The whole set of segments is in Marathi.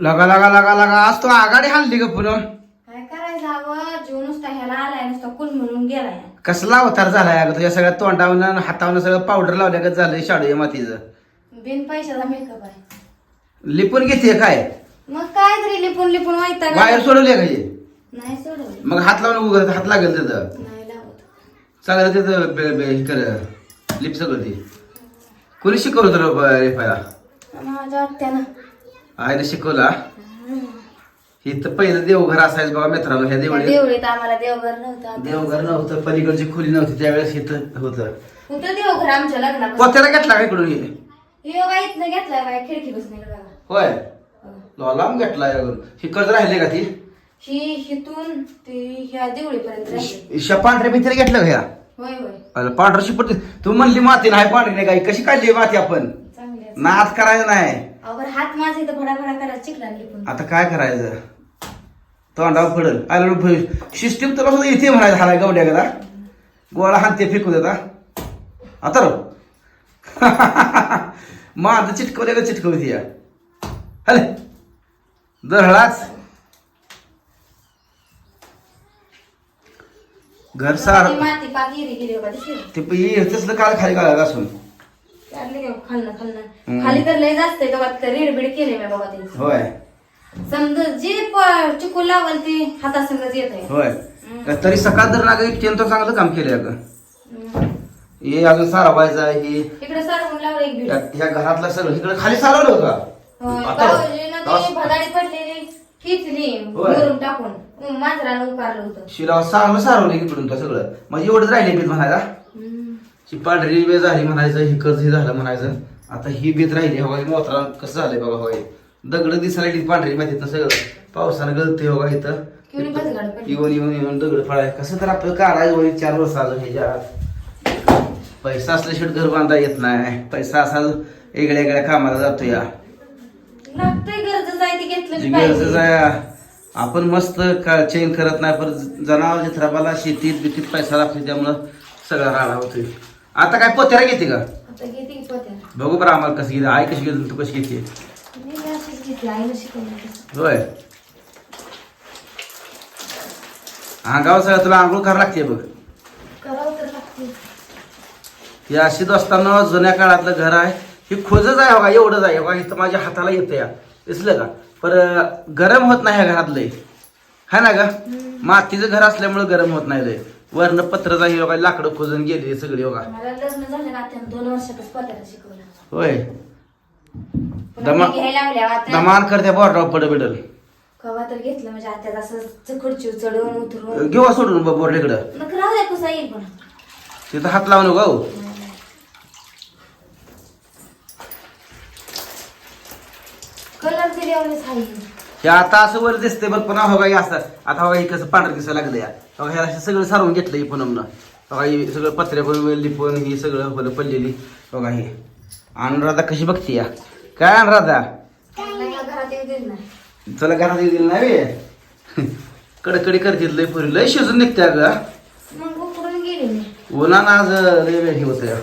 लगा लगा लगा लगा. आज तो आघाडी हाणली ग पुनम काय करायचं हवं जीव नुसता ह्याला आलाय नुसता कुल म्हणून गेलाय. कसला अवतार झालाय अगं? तुझ्या सगळ्या तोंडावनं आणि हातावनं सगळं पावडर लावल्यागत झालंय शाडू मातीचं. बिन मेकअप आहे. लिपून घेते काय? मग काय तरी लिपून लिपून वाईटा बाहेर सोडवले का हे? नाही सोडवलं. मग हात लावून उघड हात लागेल नाही लावत. चांगलं बे- बे- हे कर. लिप सगळं ते. कोणी शिकवलं तुला रेपायला माझ्या आत्यानं. आईने शिकवला. तर पहिलं देवघर असायचं बघा मित्रांनो ह्या त्या देवळी देवळीत आम्हाला देवघर नव्हतं देवघर नव्हतं पलीकडची खोली नव्हती त्यावेळेस इथं होतं. कुठं देवघर आमच्या लग्नात पोत्याला घेतला का इकडून? हे? योगा इथनं घेतलाय काय खिडकी बघा. होय. हो. लांब घेतला ही कर्ज राहिले का ती? ही हिथून ती ह्या देवळीपर्यंत राहिली. शा पांढऱ्या भिंतीला घेतलं का ह्या? होय होय. अरे पांढरं शिपट तू म्हणली माती नाही पांढरी नाही काही कशी काढली माती आपण. नाच करायचं नाही. अवर हात माझा इथं फडा फडा करा चिकला लिपून आता काय करायचं? तोंडावर पडल. आलं सिस्टीम तर सुद्धा इथे म्हणायचं हालाय गवड्या कदा गोळा हात ते फेकू देता. आता रो. माझं चिटकवले का चिटकवली या. हले. दरळाच घर सार ती माती पाक हिरी गेली बाबा दिसली. का? ते प- तसलं काल खाली काढायला असून. खाली तर लय जास्त आहे रेडबीड केले मी बाबा ते. होय. समजा जे प- चिकू लावल ते हातासंगच येत आहे होय. तरी सकाळ तर नाग एक तर चांगलं काम केलंय अगं. हे अजून सारावायचं आहे हे इकडे सारवून लावलं एक बीड. या ह्या घरातलं सगळं इकडे खाली सारवलं होतं. होय, आता भाऊजीनं ती भदाडी पडलेली खिचली होय. टाकून. मांजरानं उकारलं होतं. शिला सारवलं सारवलं इकडून तर सगळं. म्हणजे एवढंच राहिले बीत म्हणायला. ही पांढरी वे झाली म्हणायचं ही कर्ज हे झालं म्हणायचं. आता ही बीत राहिली हवा मोत्रा कसं झालंय बघा होय दगड दिसायला पांढरी मातीत सगळं. पावसानं गळते हो का इथं. येऊन येऊन येऊन दगड फळाय. कसं तर आपलं काढायचं चार वर्ष आलं ह्याच्यात. पैसा असल्याशिवाय घर बांधा येत नाही. पैसा असा वेगळ्या वेगळ्या कामाला जातो या. गरज आहे गरज आपण मस्त का चेन करत नाही पण जनावर जत्राबाला शेतीत बितीत पैसा लागतो त्यामुळं सगळा राडा होतोय. आता काय पोत्याला घेते का? आता घेते की पोत्या. बघू बरं आम्हाला कसं घेते. आई कशी घेते तू कशी घेते? मी अशीच घेतली आईनं शिकवलं तसं. होय. अंगावर सगळं तुला आंघोळ करावं लागते बघ. करावं तर लागते. हे अशी असताना जुन्या काळातलं घर आहे. हे खोजच आहे बघा एवढंच आहे. बघा इथं माझ्या हाताला येतं या. दिसलं का? पर गरम होत नाही ह्या घरात लय. है ना ग? मातीचं घर असल्यामुळे गरम होत नाही लय. वर्ण पत्रचा ही बघा लाकडं खोजून गेली सगळी बघा मला लग्न झालं ना त्यानं दोन वर्षातच पोत्याला शिकवलं. होय. पण दमा- आम्ही घ्यायला लागल्या आता. दमान करते बोर्डावर पड बिडल कवा तर घेतलं म्हणजे आता असं खुर्ची चढवून उतरवून घेऊ सोडून राहू द्या येईल पण तिथं हात लावू नको हो. कलर दिल्यावरच आहे हे आता असं वर दिसतंय बघ पण हो हे असं आता हो हे कसं पांढर दिसायला लागलं या. हो ह्याला असं सगळं सारवून घेतलं ही पुनमनं. बघा ही सगळं पत्र्या पण लिपून ही सगळं फुलं पडलेली. बघा हे अनुराधा कशी बघते या? काय अनुराधा? चला घरात येऊ दिलं नाही कडकडी करतील लय पुरी लय शिजून निघते अगं. मग ना गेली आज लय वेळ हे होतं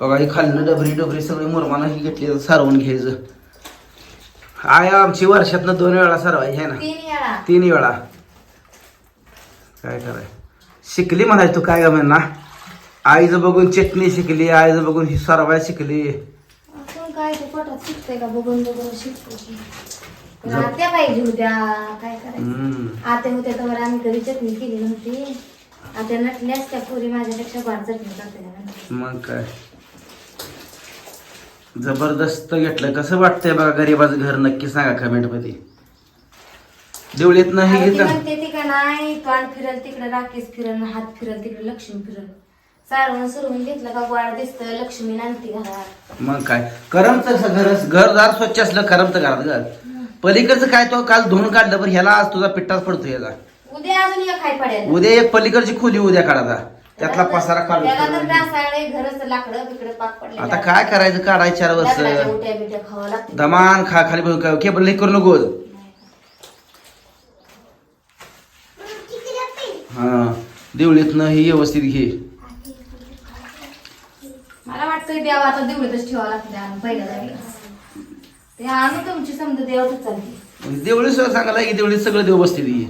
बघा ही खाल्लं डबरी डबरी सगळी मुरमानं ही घेतली सारवून घ्यायचं. आय आमची वर्षातनं दोन वेळा सारवायची आहे ना? तीन वेळा. तीन वेळा. काय कराय शिकली म्हणाय तू काय म्हणा आईचं बघून चटणी शिकली आईचं बघून ही सरवाय शिकली. आपण काय ते पोटात शिकतंय का? बघून बघून शिकतो की. पण आत्या पाहिजे होत्या काय करायचं हम्म. आत्या होत्या तर आम्ही कधी चटणी केली नव्हती. आत्या नटल्यास त्या पुरी माझ्यापेक्षा फार चटणी करते मग काय? जबरदस्त घेतलं कसं वाटतंय बघा गरीबाचं घर नक्की सांगा कमेंटमध्ये देवळीत नाही ती घेत? म्हणते ती का नाही तोंड फिरल तिकडे राकेश फिरल हात फिरल तिकडे लक्ष्मी फिरल. सारवून सुरवून घेतलं का गोळा दिसतं लक्ष्मी नांदती घरात. मग काय? करमत घर घरदार स्वच्छ असलं करमत घरात घर. पलीकडचं काय तो काल धुवून काढलं बरं ह्याला आज तुझा पिट्टाच पडतो याचा. उद्या अजून एक खाय पडेल. उद्या एक पलीकडची खोली उद्या काढायचा त्यातला पसारा त्याला तर काढून डासाळे घरच लाकडं बिकडं पाक पडले आता काय करायचं? काढाय चार वर्ष. उट्या बिट्या खावं लागते. दमान खा खाली बघ, केबल नाही करू नकोस हा देवळीतनं ही व्यवस्थित घे. मला वाटतं देवा आता देवळीतच ठेवावं लागतं पहिल्या जागेला ते आणू तुमची समजा देवातच चालते. म्हणजे देवळी सांगायला की देवळीत सगळं देव बसलेली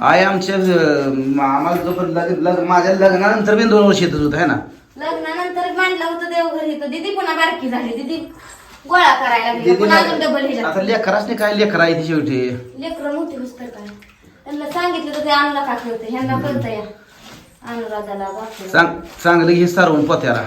आई आमच्या आम्हाला जोपर्यंत लग्न लग्न- माझ्या लग्नानंतर मी दोन वर्ष येतच होत आहे ना? लग्नानंतर मांडलं होतं देवघर इथं दिदी पुन्हा बारकी झाली. दिदी गोळा करायला लागली पुन्हा अजून डबल दीदीला- आता ह्याच्यात लेकराच नाही काय लेकरा आहे ती शेवटी? लेकरं मोठी होत तर काय? त्यांना सांगितलं तर ते आणला का कळतं ह्यांना कळतं या? अनुराधाला बाकी चांग चांगलं हे सारवून पोत्याला.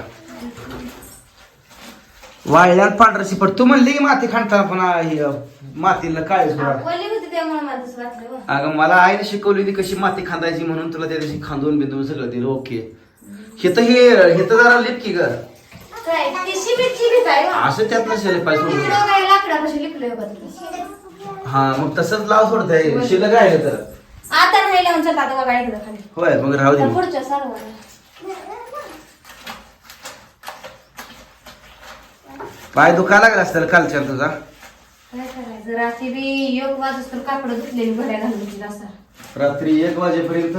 वाळल्यात पांढरा शिपट. तू म्हणली की माती हे, अं, मातीला काय बोलली होती त्यामुळे मला तसं वाटलं हो. अगं मला आईने शिकवली होती कशी माती खांदायची म्हणून तुला त्या दिवशी खांदून बिंदून सगळं दिलं. ओके. हे तर हे हे तर जरा लिप की ग. काय ती शिबीत शिबीत आहे हो. असं त्यात नसेल पाहिजे व्हिडिओ काय लाकडापाशी लिपलंय बघ तुम्ही. हा मग तसंच लाव सोडतंय. शिल्लक आहे तर? आता नाही लावून चल आता बघा इकडं खाली. होय मग राहू दे मग. पुढच्या सर्वांना पाय दुखा लागला असतं कालच्या तुझा. काय करायचं? रात्री बी योग वाजूस तर कापड धुतलेली भरायला घालून तिला असा. रात्री एक वाजेपर्यंत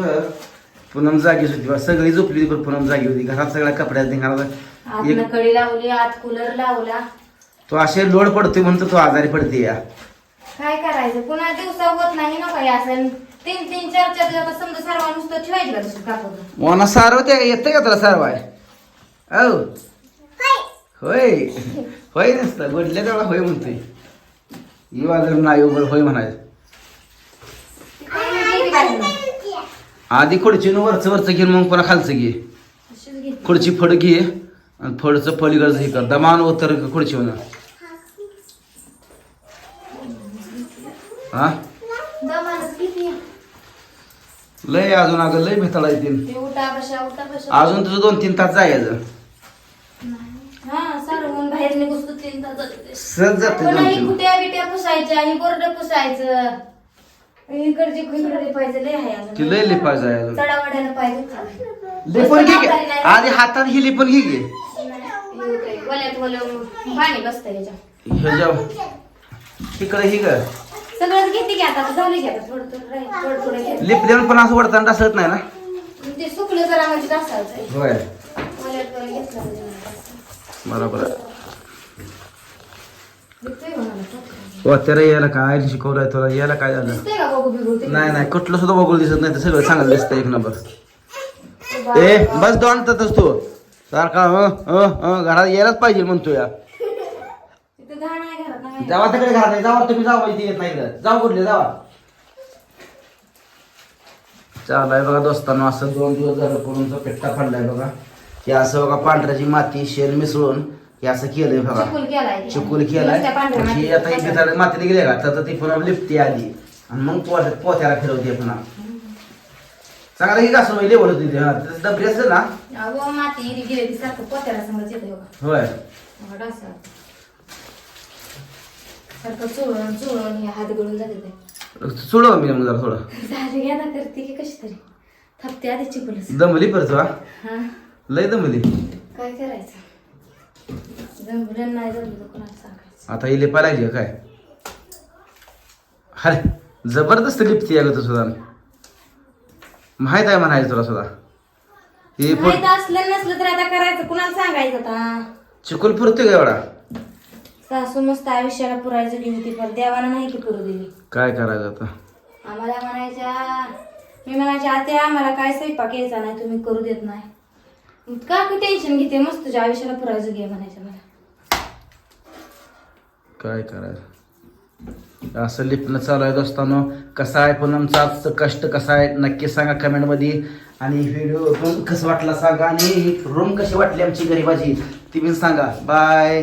पूनम जागीच होती बा. सगळी झोपली पण पूनम जागी होती. घरात सगळ्या कपड्यात घरात आतनं कडी लावली आत कूलर लावला. तो असे लोड पडतोय म्हणतो तो आजारी पडते या. काय करायचं? पुन्हा दिवसा होत नाही ना काही असं. तीन तीन चार चार दिवस समजा सर्व नुसतं ठेवायचं का कापड मोना सारवते येते का तुला सारवाय? औ. होय. होय नसतं बदल्या तेवढा होय म्हणतोय. युवा जर नाही उभं होय म्हणायचं. आधी खुर्चीनं वरचं वरचं घे मग पुन्हा खालचं घे. खुर्ची फड घे आणि फडचं पलीकडचं हे कर. दमान उतर खुर्ची म्हणा हा? लय अजून अगं लय भेटायला येतील अजून तुझं दोन तीन तास जायचं. हा निघूस तर तीन तास जाते. सहज जाते दोन पुन्हा ही तीन कुट्या बिट्या पुसायच्या बोर्ड पुसायचं. इकडचे इकडे पाहिजे लय आहे अजून. ती लय लिपायचं आहे अजून. चढावाड्यानं पाहिजे लिपून घे की. आधी हातात ही लिपून घे की. वल्यात वलं पाणी बसतं याच्या हे जाऊ तिकडे ही ग सगळंच घेते की आता. झाले की आता. थोडं थोडं राहील, थोडं थोडं घे. लिप देऊन पण असं वडताना टासत नाही ना? ते सुकलं जरा म्हणजे टासायचं होय. वल्यात वलं घेतलं म्हणजे बरोबर. का तो? यायला काय शिकवलंय तुला यायला काय झालं का ते? नाही नाही कुठलं सुद्धा दिसत नाही तर सगळं चांगलं दिसतं एक नंबर ते बा- ए बस दोन तातच तू सारखा हं, हं, हं, घरात यायलाच पाहिजे म्हणतो या नाही जावा तिकडे घरात आहे. जावा तुम्ही जावा इथे येत नाही. जाऊ कुठले जावा चालू बघा दोस्तांनो असं दोन दिवस झालं करून पेट्टा पडलाय बघा हे असं बघा पांढऱ्याची माती शेण मिसळून हे असं केलंय बघा. चिकूल केलाय. ते. चिकुल केलाय. नुसत्या पांढऱ्या ही. आता मातीला गेले का? तर ती पुन्हा लिपते आधी आणि मग पोत- पोत्याला फिरवते पुन्हा. चांगलं ही घासून लेवल होती हा. डबरी असलं ना? अहो माती इरी गेली ती सारखं पोत्याला समज येते बघा. होय. बघा डासा. सारखं चोळून चोळून हे हात गळून जाते ते. सोडव मी मग जरा थोडं. झाली घ्या ना करते की कशी तरी. थपते आधी चिकूलच दमली परत हा. लय दमली. काय करायचं? जमलं नाही जमलं तर कोणाला सांगायचं? आता ही का काय? अरे जबरदस्त लिपती आहे ग तू सुद्धा. माहीत आहे म्हणायचं तुला सुद्धा. हे माहीत पण असलं नसलं तर आता करायचं. कुणाला सांगायचं आता? चिकुल पुरते का एवढा? सासू मस्त आयुष्याला पुरायचं गेली होती पण देवाला नाही की पुरू दिली. काय करायचं आता? आम्हाला म्हणायच्या मी म्हणायचे आता आम्हाला काय स्वयंपाक यायचा नाही तुम्ही करू देत नाही. का की टेन्शन घेते मस्त तुझ्या आयुष्याला पुरायचं घे म्हणायचं मला. काय करायचं? असं लिपणं चालू आहे दोस्तांनो. कसा आहे पण आमचा आजचं कष्ट कसा आहे नक्की सांगा कमेंटमध्ये आणि व्हिडिओ रूम कसं वाटला सांगा आणि रूम कशी वाटली आमची गरीबाची ती पण सांगा. बाय